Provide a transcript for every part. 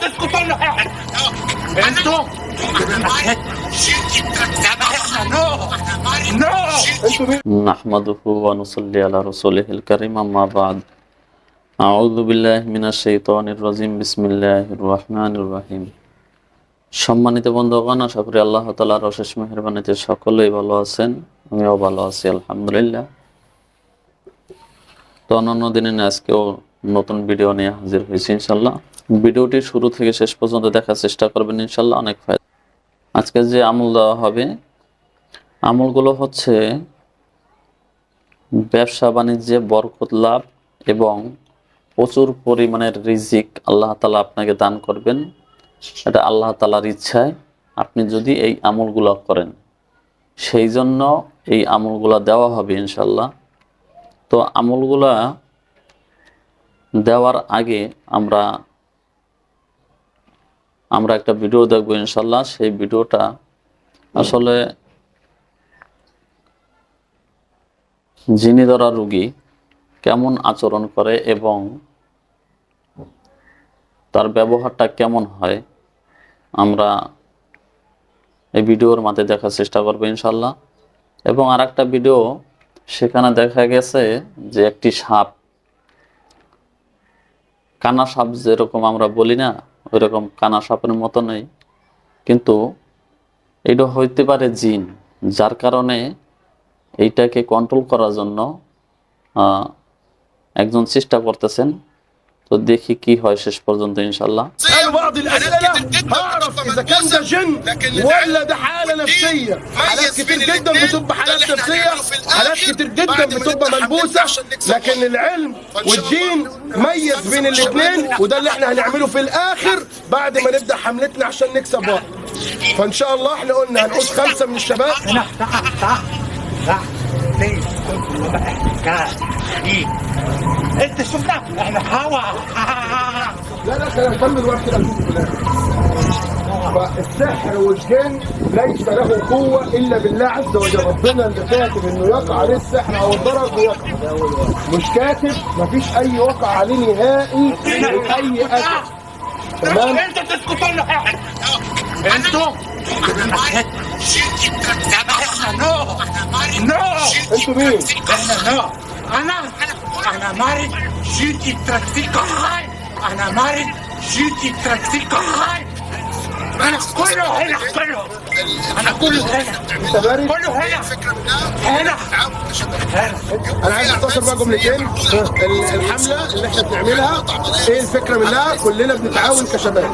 تسكتوا لنا احنا انتوا نو نو نحمده ونصلي على رسوله الكريم أما بعد أعوذ بالله من الشيطان الرجيم بسم الله الرحمن الرحيم সম্মানিত বন্ধুগণ আশা করি আল্লাহ তালার অশেষ মেহরবানিতে সকলেই ভালো আছেন আমিও ভালো আছি আলহামদুলিল্লাহ তো অন্যান্য দিনে আজকেও নতুন ভিডিও নিয়ে হাজির হয়েছি, ইনশাল্লাহ। ভিডিওটি শুরু থেকে শেষ পর্যন্ত দেখার চেষ্টা করবেন, ইনশাল্লাহ অনেক ফায়দা। আজকে যে আমল দেওয়া হবে, আমলগুলো হচ্ছে ব্যবসা, বাণিজ্যে বরকত লাভ এবং প্রচুর পরিমাণের রিজিক আল্লাহ তালা আপনাকে দান করবেন। এটা আল্লাহ তালার ইচ্ছায় আপনি যদি এই আমলগুলো করেন। সেই জন্য এই আমলগুলো দেওয়া হবে, ইনশাল্লাহ। তো আমলগুলা দেওয়ার আগে আমরা আমরা একটা ভিডিও দেখব ইনশাল্লাহ সেই ভিডিওটা আসলে যিনি ধরা রুগী কেমন আচরণ করে এবং তার ব্যবহারটা কেমন হয়, আমরা এই ভিডিওর মাঝে দেখার চেষ্টা করব ইনশাল্লাহ এবং আর একটা ভিডিও সেখানে দেখা গেছে যে একটি সাপ কানা সাপ যেরকম আমরা বলি না ওই রকম কানা সাপের মতো নেই কিন্তু এটা হইতে পারে জিন যার কারণে এইটাকে কন্ট্রোল করার জন্য আহ, একজন চেষ্টা করতেছেন তো দেখি কি হয় শেষ পর্যন্ত ইনশাল্লাহ اسألوا بعض الأسئلة هعرف إذا كان ده جن ولا ده حالة نفسية حالات كتير جدا بتبقى حالات نفسية حالات كتير جدا بتبقى ملبوسة لكن العلم والدين ميز بين الاثنين وده اللي إحنا هنعمله في الآخر بعد ما نبدأ حملتنا عشان نكسب وقت فإن شاء الله إحنا قلنا هنعوز خمسة من الشباب. انت شفتها إحنا هوا. لا لا خلينا نكمل وقت في الآخر. فالسحر والجن ليس له قوة إلا بالله عز وجل. ربنا اللي كاتب إنه يقع عليه السحر أو الضرر بيقع. مش كاتب مفيش أي وقع عليه نهائي لأي أذى تمام؟ أنتوا تسكتوا لنا إحنا نو نو. أنتوا مين؟ إحنا نو. أنا. أنا مارد جيتي تراكتيكا هاي أنا مارد جيتي تراكتيكا هاي 快点快点快点 كله هنا. أنت بارد؟ كله هنا. هنا. هنا أنا عايز أختصر بقى جملتين. ال- الحملة اللي إحنا بنعملها إيه الفكرة منها؟ كلنا بنتعاون كشباب.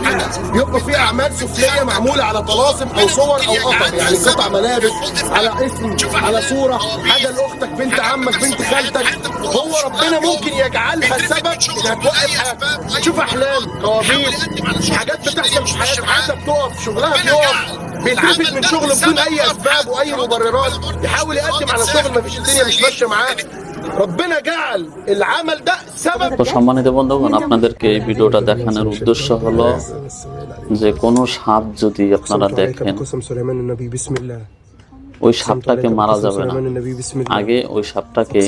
يبقى في أعمال سفلية معمولة على طلاسم أو صور أو قطع يعني قطع ملابس على اسم على صورة. حاجة لأختك بنت عمك بنت خالتك. هو ربنا ممكن يجعلها سبب إنها توقف حياتك. شوف أحلام كوابيس حاجات بتحصل في حياتك. حياتها بتقف شغلها بيقف بيترفد من شغله بدون أي أسباب وأي مبررات يحاول يقدم على شغل مفيش الدنيا مش ماشية معاه ربنا جعل العمل ده سبب তো সম্মানিত বন্ধুগণ আপনাদেরকে এই ভিডিওটা দেখানোর উদ্দেশ্য হলো যে কোনো সাপ যদি আপনারা দেখেন ওই সাপটাকে মারা যাবে না। আগে ওই সাপটাকে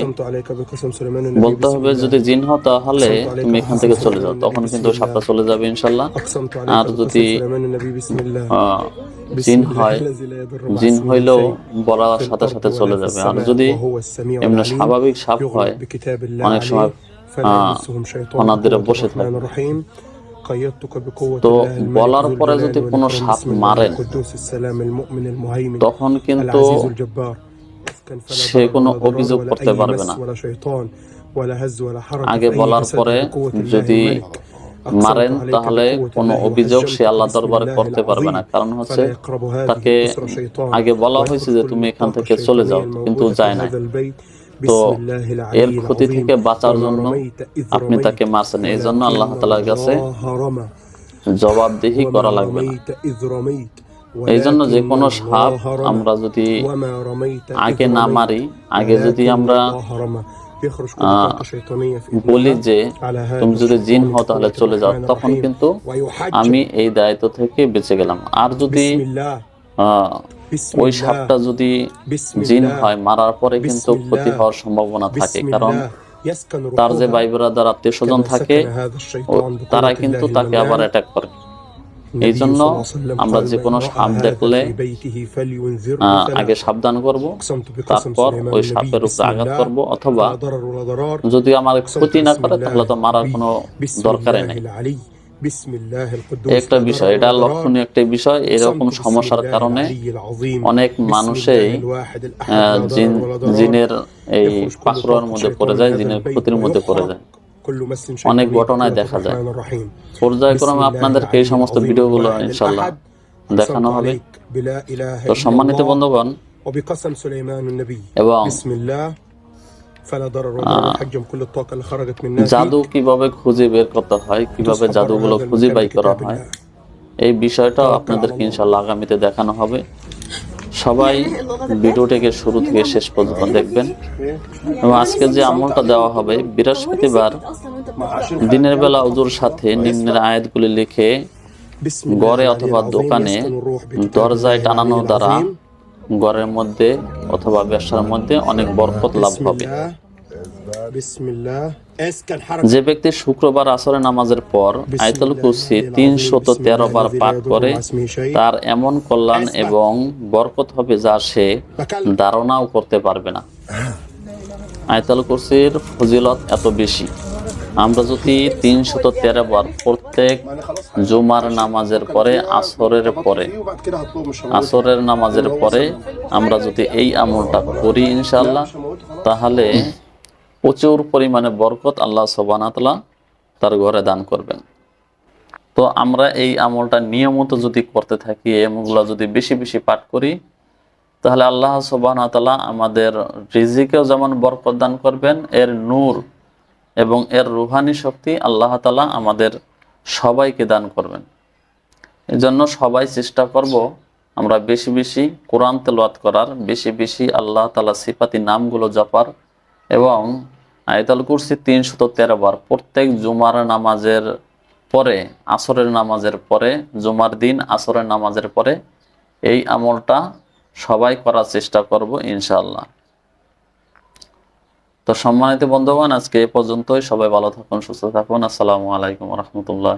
বলতে হবে যদি জিন হও তাহলে তুমি এখান থেকে চলে যাও তখন কিন্তু সাপটা চলে যাবে ইনশাল্লাহ। আর যদি জিন হয় জিন হইলেও বলার সাথে সাথে চলে যাবে। আর যদি এমনি স্বাভাবিক সাপ হয় অনেক সময় ওনাদের বসে থাকে। তো বলার পরে যদি কোন সাপ মারেন, তখন কিন্তু সে কোনো অভিযোগ করতে পারবে না। আগে বলার পরে যদি মারেন, তাহলে কোনো অভিযোগ সে আল্লাহ দরবারে করতে পারবে না। কারণ হচ্ছে তাকে আগে বলা হয়েছে যে তুমি এখান থেকে চলে যাও, কিন্তু যায় না তো এর ক্ষতি থেকে বাঁচার জন্য আপনি তাকে মারছেন। এই জন্য আল্লাহ তালার কাছে জবাবদিহি করা লাগবে এই জন্য যে কোনো সাপ আমরা যদি আগে না মারি আগে যদি আমরা বলি যে তুমি যদি জিন হও তাহলে চলে যাও। তখন কিন্তু আমি এই দায়িত্ব থেকে বেঁচে গেলাম। আর যদি ওই সাপটা যদি জিন হয় মারার পরে কিন্তু ক্ষতি হওয়ার সম্ভাবনা থাকে। কারণ তার যে ভাই ব্রাদার আত্মীয় স্বজন থাকে তারা কিন্তু তাকে আবার অ্যাটাক করে। এই জন্য আমরা যে কোনো সাপ দেখলে আগে সাবধান করব তারপর ওই সাপের উপরে আঘাত করব অথবা যদি আমার ক্ষতি না করে তাহলে তো মারার কোনো দরকারই নেই। একটা বিষয় এটা লক্ষণীয় একটা বিষয় এরকম সমস্যার কারণে অনেক মানুষেই জিনের এই পাকড়ার মধ্যে পড়ে যায় জিনের ক্ষতির মধ্যে পড়ে যায়। অনেক ঘটনায় দেখা যায়। পর্যায়ক্রমে আপনাদেরকে এই সমস্ত ভিডিওগুলো ইনশাল্লাহ দেখানো হবে। তো সম্মানিত বন্ধুগণ এবং জাদু কীভাবে খুঁজে বের করতে হয় কীভাবে জাদুগুলো খুঁজে বাই করা হয় এই বিষয়টাও আপনাদেরকে ইনশাল্লাহ আগামীতে দেখানো হবে। সবাই ভিডিওটিকে শুরু থেকে শেষ পর্যন্ত দেখবেন। এবং আজকে যে আমলটা দেওয়া হবে বৃহস্পতিবার দিনের বেলা উজুর সাথে নিম্নের আয়াতগুলি লিখে গড়ে অথবা দোকানে দরজায় টানানো দ্বারা গড়ের মধ্যে অথবা ব্যবসার মধ্যে অনেক বরকত লাভ হবে। যে ব্যক্তি শুক্রবার আসরে নামাজের পর আয়তল কুসি তিনশত তেরো বার পাঠ করে তার এমন কল্যাণ এবং বরকত হবে যা সে ধারণাও করতে পারবে না। আয়তল কুসির ফজিলত এত বেশি। আমরা যদি তিনশত তেরো বার প্রত্যেক জুমার নামাজের পরে, আসরের পরে, আসরের নামাজের পরে আমরা যদি এই আমলটা করি ইনশাল্লাহ তাহলে প্রচুর পরিমাণে বরকত আল্লাহ সোবানাতলা তার ঘরে দান করবেন। তো আমরা এই আমলটা নিয়মিত যদি করতে থাকি এমনগুলো যদি বেশি বেশি পাঠ করি, তাহলে আল্লাহ সোবানাতলা আমাদের রিজিকেও যেমন বরকত দান করবেন, এর নূর এবং এর রুহানি শক্তি আল্লাহ তালা আমাদের সবাইকে দান করবেন। এজন্য সবাই চেষ্টা করব আমরা বেশি বেশি কোরআন তেলাওয়াত করার, বেশি বেশি আল্লাহ তালা সিপাতি নামগুলো জপার এবং আয়তাল কুরসি তিনশত তেরো বার প্রত্যেক জুমার নামাজের পরে, আসরের নামাজের পরে, জুমার দিন, আসরের নামাজের পরে এই আমলটা সবাই করার চেষ্টা করব ইনশাআল্লাহ। তো সম্মানিত বন্ধুগণ আজকে এ পর্যন্তই। সবাই ভালো থাকুন সুস্থ থাকুন। আসসালামু আলাইকুম রহমতুল্লাহ